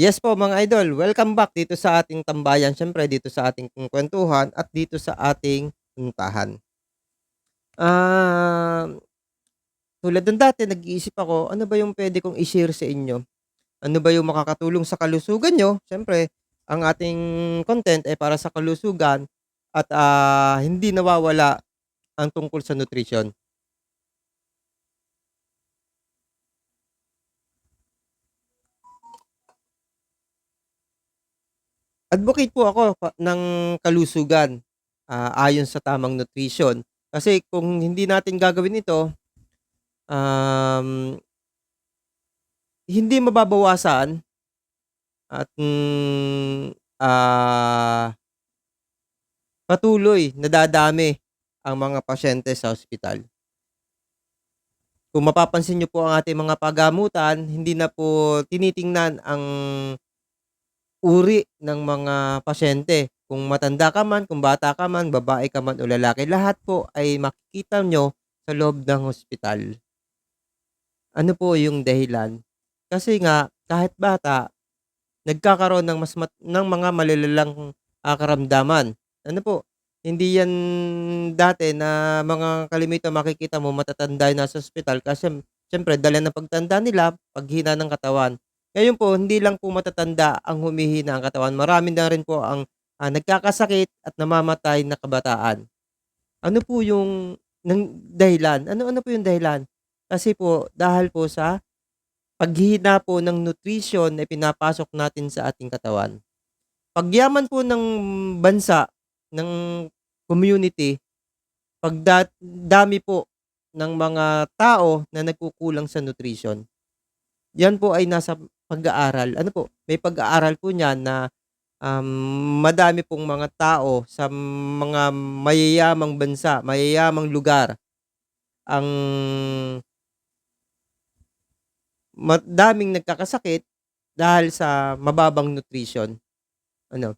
Yes po mga idol, welcome back dito sa ating tambayan, siyempre dito sa ating kuwentuhan at dito sa ating puntahan. Ah, tulad ng dati nag-iisip ako, ano ba yung puwede kong i-share sa inyo? Ano ba yung makakatulong sa kalusugan niyo? Siyempre ang ating content ay para sa kalusugan at, ah, hindi nawawala ang tungkol sa nutrition. Advocate po ako ng kalusugan, ah, ayon sa tamang nutrition. Kasi kung hindi natin gagawin ito, um hindi mababawasan at, hmm, ah patuloy na dadami ang mga pasyente sa ospital. Kung mapapansin niyo po ang ating mga pagamutan, hindi na po tinitingnan ang uri ng mga pasyente. Kung matanda ka man, kung bata ka man, babae ka man o lalaki, lahat po ay makikita niyo sa loob ng ospital. Ano po yung dahilan? Kasi nga kahit bata, nagkakaroon ng mas mat ng mga malalalang, ah, karamdaman. Ano po, hindi yan dati na mga kalimitan makikita mo matatanda yung nasa ospital kasi siyempre dala ng pagtanda nila, paghina ng katawan. Ngayon po hindi lang po matatanda ang humihina ang katawan, marami na rin po ang, ah, nagkakasakit at namamatay na kabataan. Ano po yung ng dahilan? Ano-ano po yung dahilan? Kasi po dahil po sa paghihina po ng nutrition na pinapasok natin sa ating katawan. Pagyaman po ng bansa, ng community, pagda dami po ng mga tao na nagkukulang sa nutrition. Yan po ay nasa pag-aaral. Ano po, may pag-aaral po niyan na, um, madami pong mga tao sa mga mayayamang bansa, mayayamang lugar ang madaming nagkakasakit dahil sa mababang nutrition. Ano?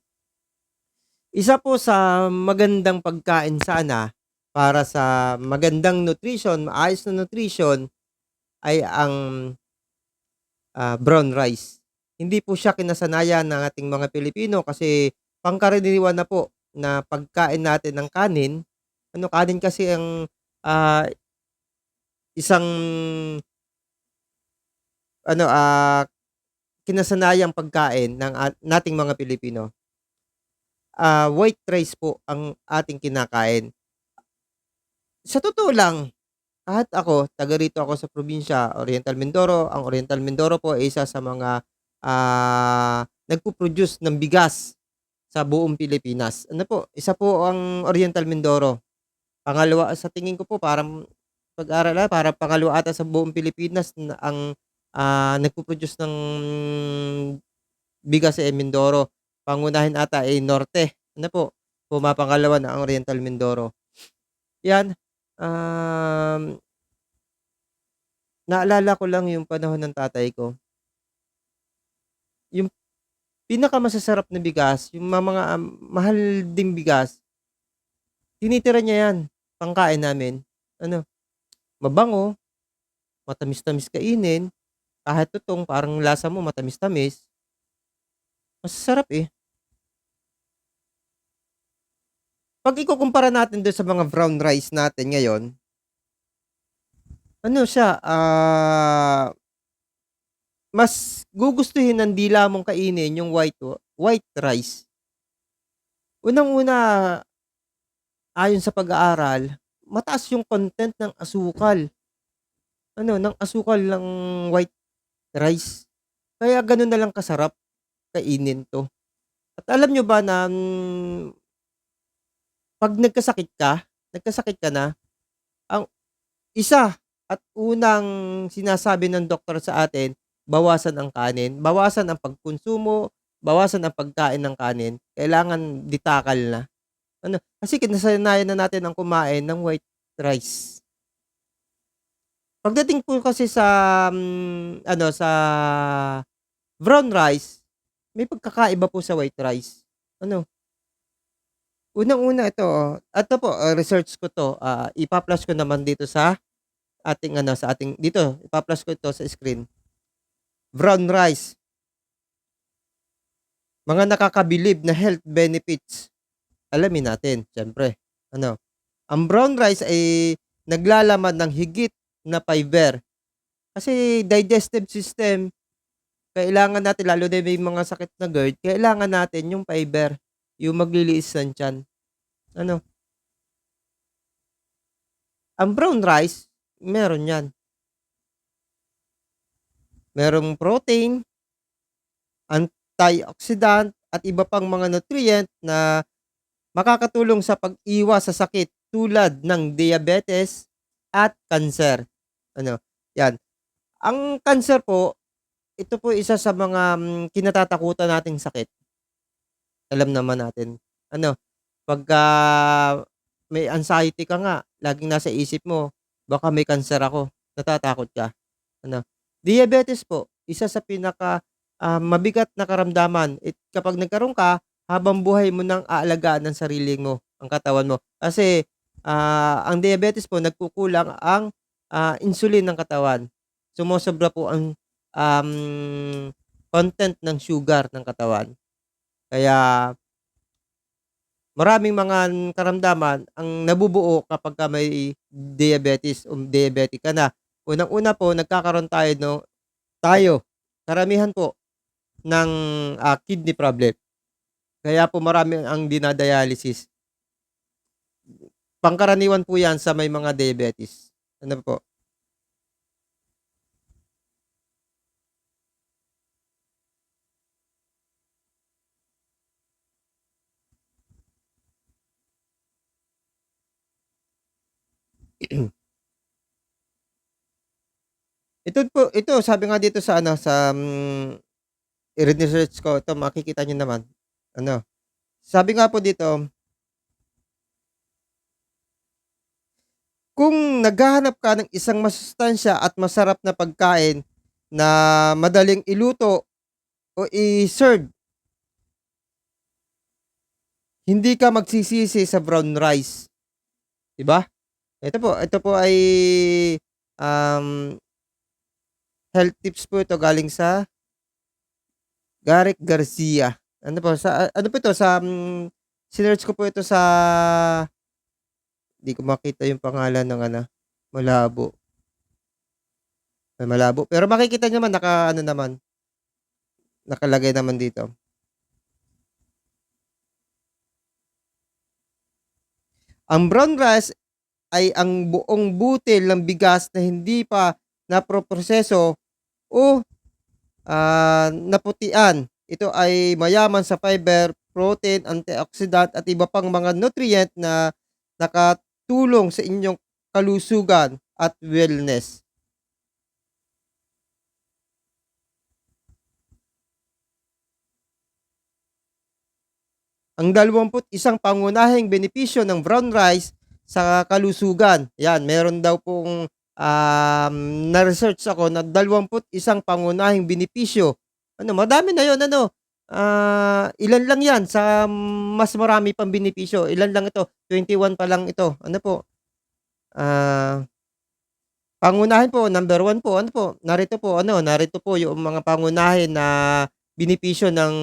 Isa po sa magandang pagkain sana para sa magandang nutrition, maayos na nutrition ay ang, ah, brown rice. Hindi po siya kinasanayan ng ating mga Pilipino kasi pangkaraniwan na po na pagkain natin ng kanin. Ano, kanin kasi ang, ah, isang ano, ah, kinasanayang pagkain ng at nating mga Pilipino. Ah, white rice po ang ating kinakain. Sa totoo lang, kahit ako, taga rito ako sa probinsya, Oriental Mindoro. Ang Oriental Mindoro po ay isa sa mga, ah, nagpo-produce ng bigas sa buong Pilipinas. Ano po, isa po ang Oriental Mindoro. Pangalawa sa tingin ko po parang pag-aral, ah, parang pangalawa ata sa buong Pilipinas na ang, ah, nagpo-produce ng bigas ay Mindoro. Pangunahin ata ay Norte. Ano po, pumapangalawa na ang Oriental Mindoro. Yan, um naalala ko lang yung panahon ng tatay ko. Yung pinakamasasarap na bigas, yung ma mga, um, mahal ding bigas tinitira niya yan, pangkain namin. Ano, mabango, matamis-tamis kainin, kahit tutong parang lasa mo matamis-tamis. Masasarap, eh. 'Pag ikukumpara natin dun sa mga brown rice natin ngayon ano siya, ah mas gugustuhin ng dila mong kainin yung white white rice. Unang-una, ayon sa pag-aaral, mataas yung content ng asukal. Ano, ng asukal ng white rice. Kaya ganun na lang kasarap kainin 'to. At alam niyo ba na, hmm 'pag nagkasakit ka, nagkasakit ka na, ang isa at unang sinasabi ng doktor sa atin, bawasan ang kanin, bawasan ang pagkonsumo, bawasan ang pagkain ng kanin, kailangan ditakal na. Ano, kasi kinasanayan na natin ang kumain ng white rice. Pagdating po kasi sa, hmm, ano, sa brown rice, may pagkakaiba po sa white rice. Ano Unang-una ito, oh, eto po, ah, research ko 'to, ah, ipa-flash ko naman dito sa ating ano, sa ating dito, ipa-flash ko ito sa screen. Brown rice. mga nakakabilib na health benefits. Alamin natin siyempre, ano, ang brown rice ay naglalaman ng higit na fiber. Kasi digestive system, kailangan natin lalo na may mga sakit na GERD, kailangan natin yung fiber, yung magliliis ng tiyan. Ano? Ang brown rice, meron 'yan. Merong protein, antioxidant, at iba pang mga nutrient na makakatulong sa pag-iwas sa sakit tulad ng diabetes at kanser. Ano, 'yan. Ang kanser po, ito po isa sa mga, hmm, kinatatakutan nating sakit. Alam naman natin. Ano, pagka may anxiety ka nga, laging nasa isip mo, baka may kanser ako, natatakot ka, ano. Diabetes po, isa sa pinaka, ah, mabigat na karamdaman, it kapag nagkaroon ka, habang buhay mo ng aalagaan ang sarili mo, ang katawan mo. Kasi, ah, ang diabetes po nagkukulang ang, ah, insulin ng katawan. Sumosobra po ang, um, content ng sugar ng katawan. Kaya maraming mga karamdaman ang nabubuo kapagka may diabetes o diabetic ka na. Unang-una po nagkakaroon tayo 'no, tayo, karamihan po ng, ah, kidney problem. Kaya po marami ang dina-dialysis. Pangkaraniwan po 'yan sa may mga diabetes. Ano po? Ito po ito sabi nga dito sa ano, sa, hmm, i-re-research ko, ito makikita niyo naman, ano, sabi nga po dito kung naghahanap ka ng isang masustansya at masarap na pagkain na madaling iluto o i-serve hindi ka magsisisi sa brown rice. 'Di ba? Ito po, ito po ay, um health tips po ito galing sa Garrick Garcia. Ano po sa ano po ito sa, hmm, sinearch ko po ito sa Di ko makita yung pangalan ng ano, malabo. Ay malabo, pero makikita niyo naman naka-ano naman. Nakalagay naman dito. Ang brown rice ay ang buong butil ng bigas na hindi pa napoproseso o, ah, naputian. Ito ay mayaman sa fiber, protein, antioxidant at iba pang mga nutrient na nakatulong sa inyong kalusugan at wellness. Ang 21 pangunahing benepisyo ng brown rice sa kalusugan. 'Yan, meron daw pong, um, na-research ako na 21 pangunahing benepisyo. Ano, madami na 'yun ano, ah, ilan lang 'yan sa mas marami pang benepisyo. Ilan lang ito, 21 pa lang ito. Ano po, ah, pangunahin po, number 1 po, ano po, narito po ano, narito po yung mga pangunahin na benepisyo ng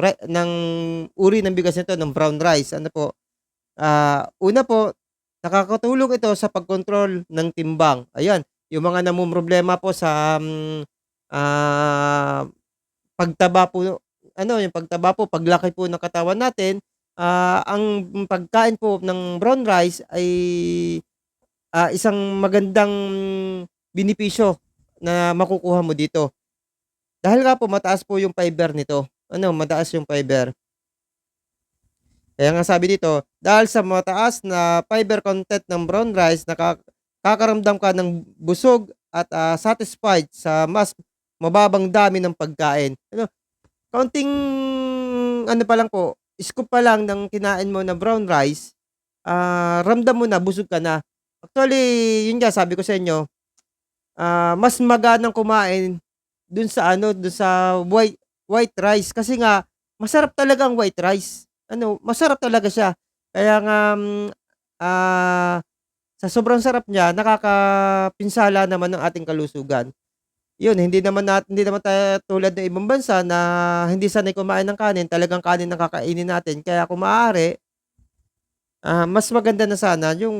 re ng uri ng bigas nito, ng brown rice. Ano po, ah, una po, nakakatulong ito sa pagkontrol ng timbang. Ayan, yung mga namomroblema po sa, hmm, ah, pagtaba po, ano, yung pagtaba po, paglaki po ng katawan natin, ah, ang pagkain po ng brown rice ay, ah, isang magandang benepisyo na makukuha mo dito. Dahil nga po mataas po yung fiber nito, ano, mataas yung fiber. Kaya nga sabi dito, dahil sa mataas na fiber content ng brown rice, nakakaramdam ka ng busog at, ah, satisfied sa mas mababang dami ng pagkain. Ano, kaunting ano pa lang po, scoop pa lang ng kinain mo na brown rice, ah, ramdam mo na busog ka na. Actually, yun nga sabi ko sa inyo, ah, mas maganang kumain dun sa ano, dun sa white white rice kasi nga masarap talaga ang white rice. Ano, masarap talaga siya. Kaya nga, hmm, ah, sa sobrang sarap niya nakakapinsala naman ng ating kalusugan. 'Yun hindi naman nat hindi naman tayo tulad ng ibang bansa na hindi sanay kumain ng kanin, talagang kanin ang kakainin natin kaya kung maaari ah, mas maganda na sana yung,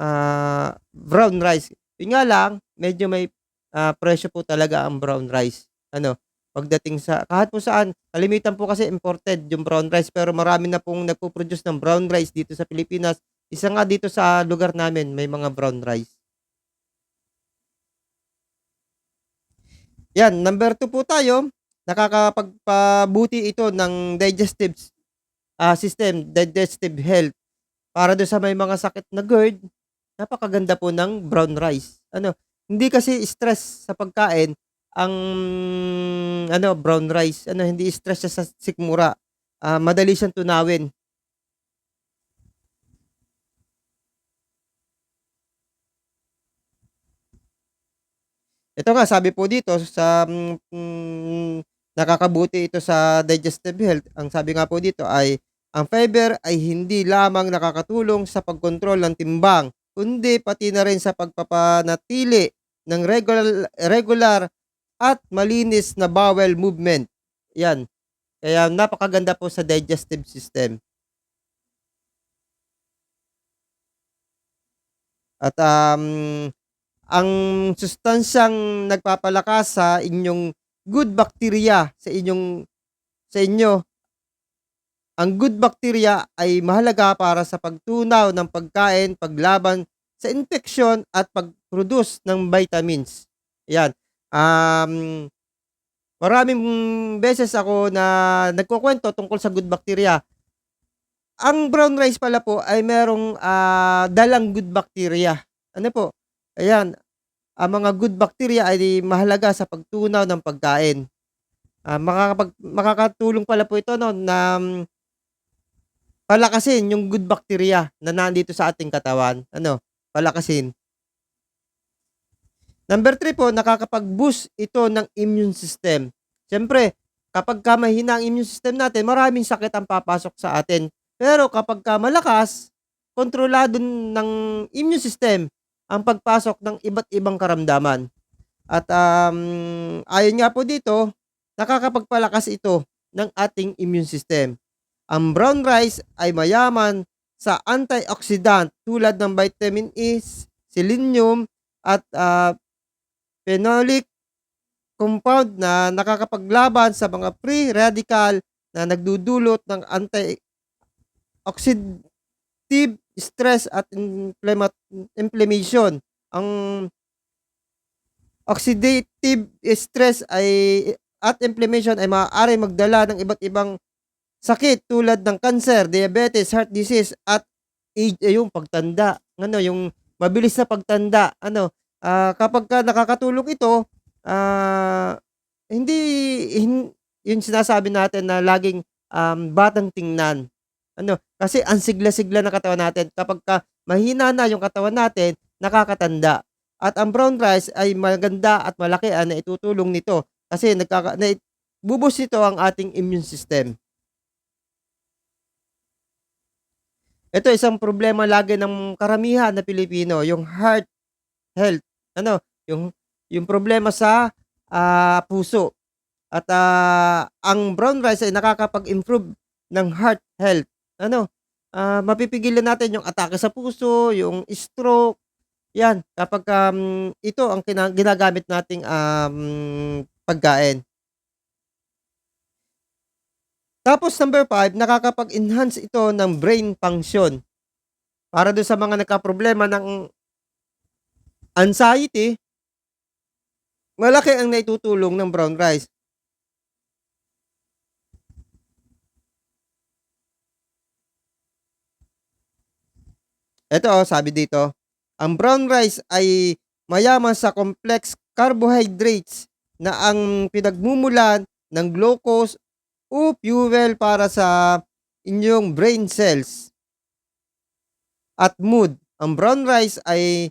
ah, brown rice. 'Yun nga lang, medyo may, ah, presyo po talaga ang brown rice, ano, pagdating sa kahit po saan. Kalimitan po kasi imported yung brown rice pero marami na pong nagpo-produce ng brown rice dito sa Pilipinas. Isa nga dito sa lugar namin may mga brown rice. Yan, number 2 po tayo, nakakapagpabuti ito ng digestive, ah, system, digestive health. Para dun sa may mga sakit na GERD, napakaganda po ng brown rice. Ano, hindi kasi stress sa pagkain ang ano, brown rice. Ano, hindi stress sa sikmura. Ah, madali siyang tunawin. Ito nga sabi po dito sa, hmm, nakakabuti ito sa digestive health. Ang sabi nga po dito ay, ang fiber ay hindi lamang nakakatulong sa pagkontrol ng timbang, kundi pati na rin sa pagpapanatili ng regular regular at malinis na bowel movement. 'Yan, kaya napakaganda po sa digestive system. At, um, ang sustansyang nagpapalakas sa inyong good bacteria sa inyong sa inyo. Ang good bacteria ay mahalaga para sa pagtunaw ng pagkain, paglaban sa infeksyon at pag-produce ng vitamins. 'Yan, um, maraming beses ako na nagkukuwento tungkol sa good bacteria. Ang brown rice pala po ay merong, ah, dalang good bacteria. Ano po, ayan, ang mga good bacteria ay mahalaga sa pagtunaw ng pagkain. Ah, makakapag makakatulong pala po ito 'no na palakasin yung good bacteria na nandito sa ating katawan, ano, palakasin. Number 3 po, nakakapag-boost ito ng immune system. Siyempre, kapagka mahina ang immune system natin, maraming sakit ang papasok sa atin. Pero kapagka malakas, kontrolado ng immune system ang pagpasok ng iba't ibang karamdaman. At, um, ayon nga po dito, nakakapagpalakas ito ng ating immune system. Ang brown rice ay mayaman sa antioxidant tulad ng vitamin E, selenium at, ah, phenolic compound na nakakapaglaban sa mga free radical na nagdudulot ng anti-oxidative stress at inflammation. Ang oxidative stress ay at inflammation ay maaaring magdala ng iba't ibang sakit tulad ng cancer, diabetes, heart disease at age ay yung pagtanda. Ano, yung mabilis na pagtanda. Ano, ah, kapagka nakakatulong ito, ah, hindi hin yung sinasabi natin na laging, um, batang tingnan. Ano, kasi ang sigla-sigla ng katawan natin kapagka mahina na yung katawan natin, nakakatanda. At ang brown rice ay maganda at malaki ang naitutulong nito kasi nagkaka nai bu-boost nito ang ating immune system. Ito isang problema lagi ng karamihan na Pilipino, yung heart health. Ano, yung yung problema sa, ah, puso. At, ah, ang brown rice ay nakakapag-improve ng heart health. Ano, ah, mapipigilan natin yung atake sa puso, yung stroke, 'yan kapagka, um, ito ang kina ginagamit nating, um, pagkain. Tapos number 5, nakakapag-enhance ito ng brain function. Para dun sa mga nagkaproblema ng anxiety malaki ang naitutulong ng brown rice. Ito, oh, sabi dito, ang brown rice ay mayaman sa complex carbohydrates na ang pinagmumulan ng glucose o fuel para sa inyong brain cells. At mood, ang brown rice ay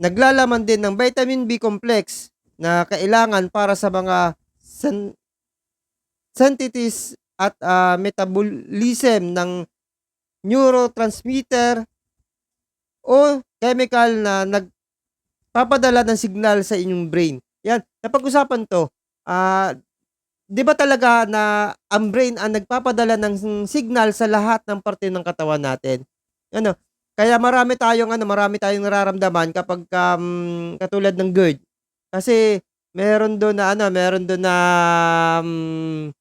naglalaman din ng vitamin B complex na kailangan para sa mga sen synthesis at, ah, metabolism ng neurotransmitter o chemical na nagpapadala ng signal sa inyong brain. 'Yan, napag-usapan 'to. Ah, 'di ba talaga na ang brain ang nagpapadala ng signal sa lahat ng parte ng katawan natin, ano. Kaya marami tayong ano, marami tayong nararamdaman kapagka, hmm, katulad ng GERD. Kasi meron dun na ano, meron dun na, hmm,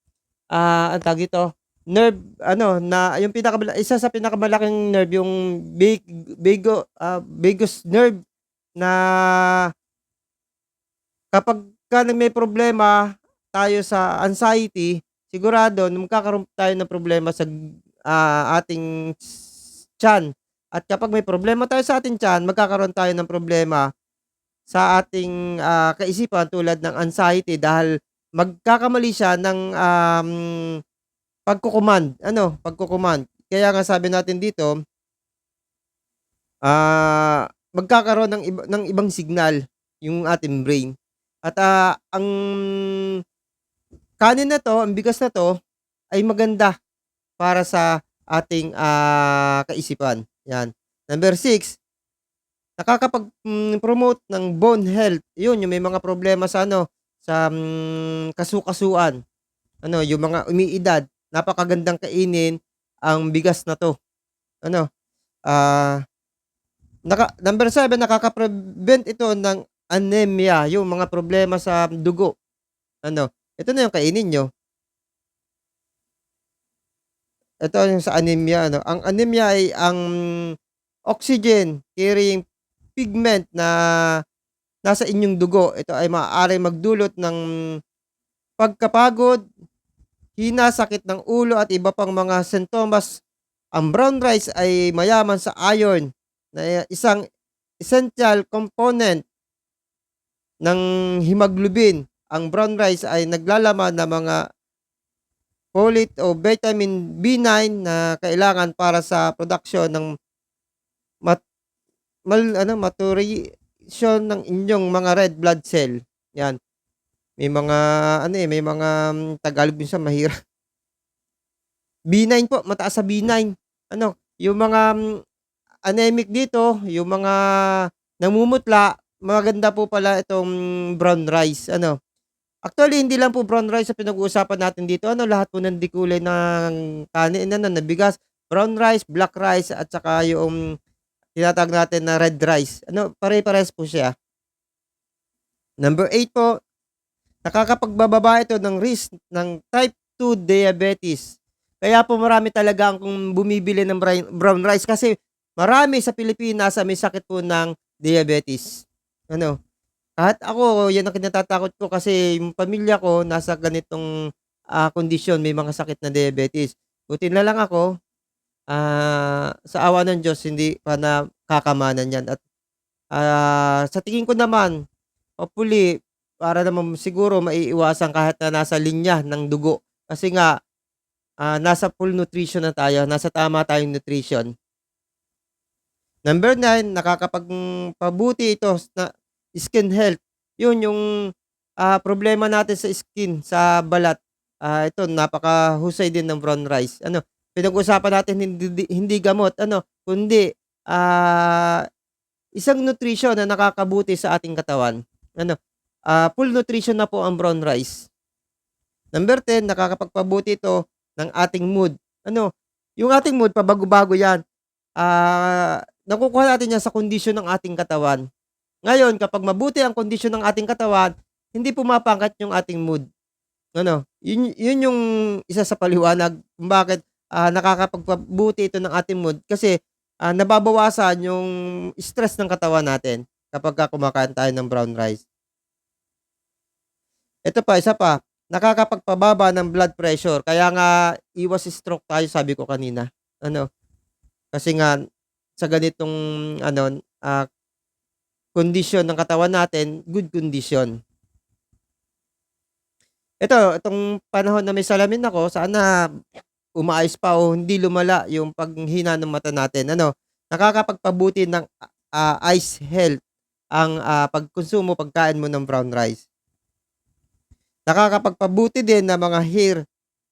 ah, anong tawag dito, nerve ano, na yung pinakamala isa sa pinakamalaking nerve yung big bigo ah, vagus nerve na kapagka may problema tayo sa anxiety, sigurado magkakaroon tayo ng problema sa, ah, ating tiyan. At kapag may problema tayo sa ating tiyan, magkakaroon tayo ng problema sa ating, ah, kaisipan tulad ng anxiety dahil magkakamali siya ng, um, pagko-command, ano, pagko-command. Kaya nga sabi natin dito ah, magkakaroon ng iba ng ibang signal yung ating brain. At, ah, ang kanin na 'to, ang bigas na 'to ay maganda para sa ating, ah, kaisipan, 'yan. Number 6, nakakapag, hmm, promote ng bone health. 'Yun yung may mga problema sa ano, sa, hmm, kasu-kasuan. Ano, yung mga umiidad, napakagandang kainin ang bigas na 'to. Ano, ah, naka number 7, nakaka-prevent ito ng anemia, yung mga problema sa dugo. Ano, ito na yung kainin niyo. Ito yung sa anemia ano, ang anemia ay ang oxygen carrying pigment na nasa inyong dugo. Ito ay maaaring magdulot ng pagkapagod, hina, sakit ng ulo at iba pang mga sintomas. Ang brown rice ay mayaman sa iron na isang essential component ng hemoglobin. Ang brown rice ay naglalaman ng mga folate o vitamin B9 na kailangan para sa production ng mat mal ano, maturation ng inyong mga red blood cell, 'yan. May mga ano, eh, may mga Tagalog minsan mahirap. B9 po, mataas sa B9. Ano, yung mga anemic dito, yung mga namumutla, maganda po pala itong brown rice, ano. Actually, hindi lang po brown rice ang pinag-uusapan natin dito, ano, lahat po ng kulay ng kanin ano, na bigas, brown rice, black rice at saka yung tinatawag natin na red rice. Ano, pare-parehas po siya. Number 8 po, nakakapagbababa ito ng risk ng type 2 diabetes. Kaya po marami talaga ang bumibili ng brown rice kasi marami sa Pilipinas may sakit po ng diabetes. Ano, kahit ako, yan ang kinatatakot ko kasi yung pamilya ko nasa ganitong, ah, kondisyon, may mga sakit na diabetes. Buti na lang ako, ah, sa awa ng Diyos hindi pa nakakamanan yan at, ah, sa tingin ko naman, hopefully, para naman siguro maiiwasan kahit na nasa linya ng dugo. Kasi nga, ah, nasa full nutrition na tayo, nasa tama tayong nutrition. Number 9, nakakapagpabuti ito na skin health. Yun yung, ah, problema natin sa skin, sa balat. Ah, ito napakahusay din ng brown rice. Ano, pinag-usapan natin hindi hindi gamot ano, kundi, ah, isang nutrition na nakakabuti sa ating katawan. Ano, ah, full nutrition na po ang brown rice. Number 10, nakakapagpabuti ito ng ating mood. Ano, yung ating mood pabago-bago yan. Ah, nakukuha natin yan sa kondisyon ng ating katawan. Ngayon, kapag mabuti ang kondisyon ng ating katawan, hindi pumapangkat yung ating mood. Ano, yun, yun yung isa sa paliwanag kung bakit ah, nakakapagpabuti ito ng ating mood kasi ah, nababawasan yung stress ng katawan natin kapag kumakain tayo ng brown rice. Ito pa, isa pa, nakakapagpababa ng blood pressure. Kaya nga, iwas stroke tayo, sabi ko kanina. Ano, kasi nga, sa ganitong, ano, ah, kondisyon ng katawan natin, good condition. Ito, itong panahon na may salamin ako, sana umaayos pa o hindi lumala yung paghina ng mata natin. Ano, nakakapagpabuti ng ah, eyes health ang ah, pagkonsumo, pagkain mo ng brown rice. Nakakapagpabuti din ng mga hair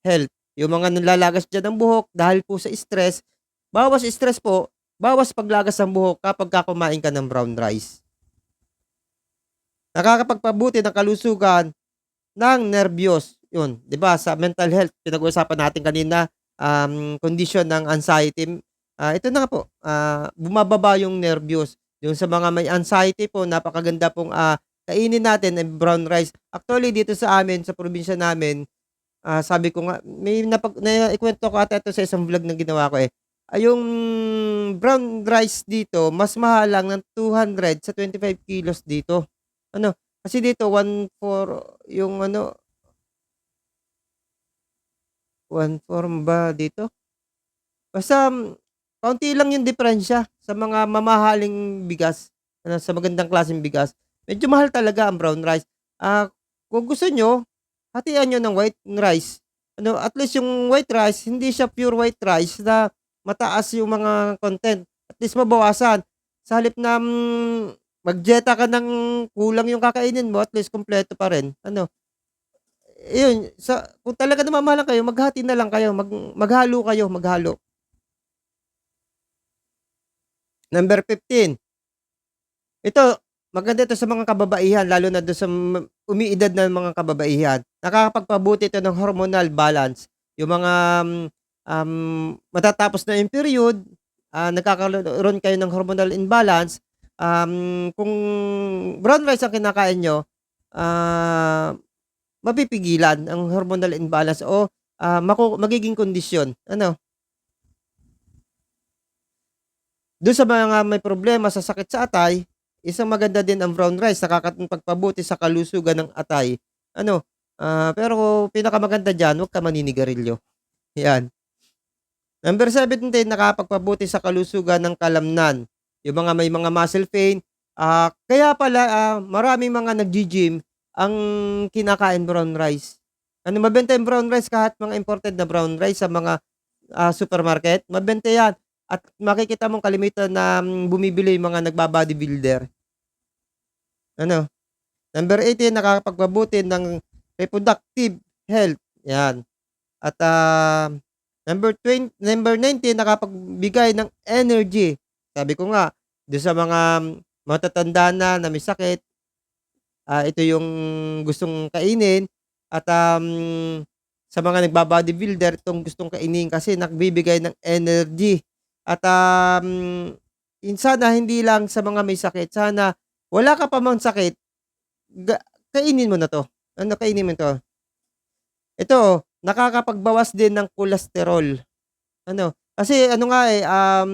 health. Yung mga nalalagas dyan ng buhok dahil po sa stress, bawas stress po, bawas paglagas ng buhok kapag kumain ka ng brown rice. Nakakapagpabuti ng kalusugan ng nerbiyos. 'Yun, 'di ba, sa mental health pinag-uusapan natin kanina, um, kondisyon ng anxiety. Ah, ito na nga po, ah, bumababa yung nerbiyos. Yung sa mga may anxiety po, napakaganda pong, ah, kainin natin ay brown rice. Actually dito sa amin, sa probinsya namin, ah, sabi ko nga may napag naikwento ko ata ito sa isang vlog na ginawa ko, eh. Ah, yung brown rice dito mas mahal lang ng 200 sa 25 kilos dito. Ano, kasi dito 1/4 yung ano 1/4 ba dito? Basta, hmm, kaunti lang yung diperensiya sa mga mamahaling bigas, ano, sa magandang klaseng bigas. Medyo mahal talaga ang brown rice. Ah, kung gusto niyo, hatian niyo ng white rice. Ano, at least yung white rice hindi siya pure white rice na mataas yung mga content. At least mabawasan. Sa halip na, hmm, magdieta ka ng kulang yung kakainin mo, at least kumpleto pa rin, ano. Iyon, sa kung talagang namamahalan kayo, maghati na lang kayo, mag maghalo kayo, maghalo. Number 15. Ito, maganda ito sa mga kababaihan lalo na dun sa umiidad na mga kababaihan. Nakakapagpabuti ito ng hormonal balance. Yung mga, um, matatapos na yung period, ah, nagkakaroon kayo ng hormonal imbalance, um, kung brown rice ang kinakain niyo, ah, mapipigilan ang hormonal imbalance o, ah, maku magiging kondisyon, ano. Dun sa mga may problema sa sakit sa atay, isang maganda din ang brown rice, nakakapagpabuti sa kalusugan ng atay. Ano, ah, pero pinakamaganda diyan, 'wag ka maninigarilyo, 'yan. Number 17, nakakapagpabuti sa kalusugan ng kalamnan. Yung mga may mga muscle pain, ah, kaya pala, ah, maraming mga naggi-gym ang kinakain brown rice. Ano, mabenta yung brown rice kahit mga imported na brown rice sa mga, ah, supermarket, mabenta 'yan at makikita mong kalimitan na hmm, bumibili yung mga nagba-bodybuilder. Ano, number 18, nakakapagpabuti ng reproductive health, 'yan. At, ah, number twen number 19, nakakapagbigay ng energy. Sabi ko nga, dun sa mga matatanda na, na may sakit, ah, ito yung gustong kainin at, um, sa mga nagba-bodybuilder itong gustong kainin kasi nagbibigay ng energy. At, um, sana hindi lang sa mga may sakit, sana wala ka pa mang sakit, kainin mo na 'to. Ano, kainin mo 'to. Ito, nakakapagbawas din ng cholesterol. Ano, kasi ano nga, eh, um,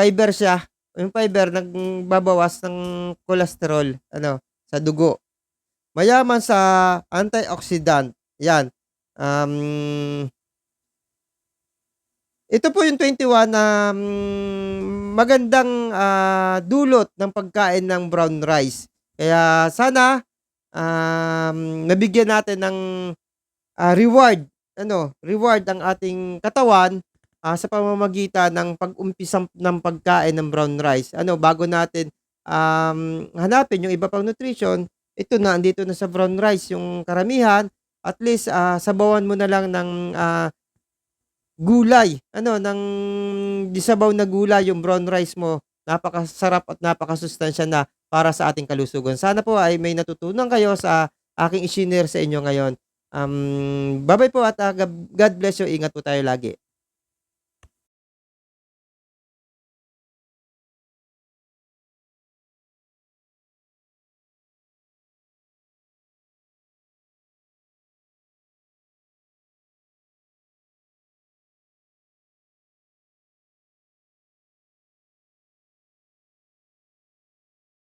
fiber siya. Yung fiber nagbabawas ng cholesterol, ano, sa dugo. Mayaman sa antioxidant, 'yan. Um ito po yung 21 na, hmm, magandang, ah, dulot ng pagkain ng brown rice. Kaya sana, um, nabigyan natin ng, ah, reward, ano, reward ang ating katawan, ah, sa pamamagitan ng pag-umpisa ng pagkain ng brown rice. Ano, bago natin, um, hanapin yung iba pang nutrition, ito na, andito na sa brown rice yung karamihan. At least, ah, sabawan mo na lang ng, ah, gulay, ano, ng disabaw na gulay yung brown rice mo. Napakasarap at napakasustansiya na para sa ating kalusugan. Sana po ay may natutunan kayo sa aking i-shinare sa inyo ngayon. Um, ba-bye po at, gab God bless you. Ingat po tayo lagi.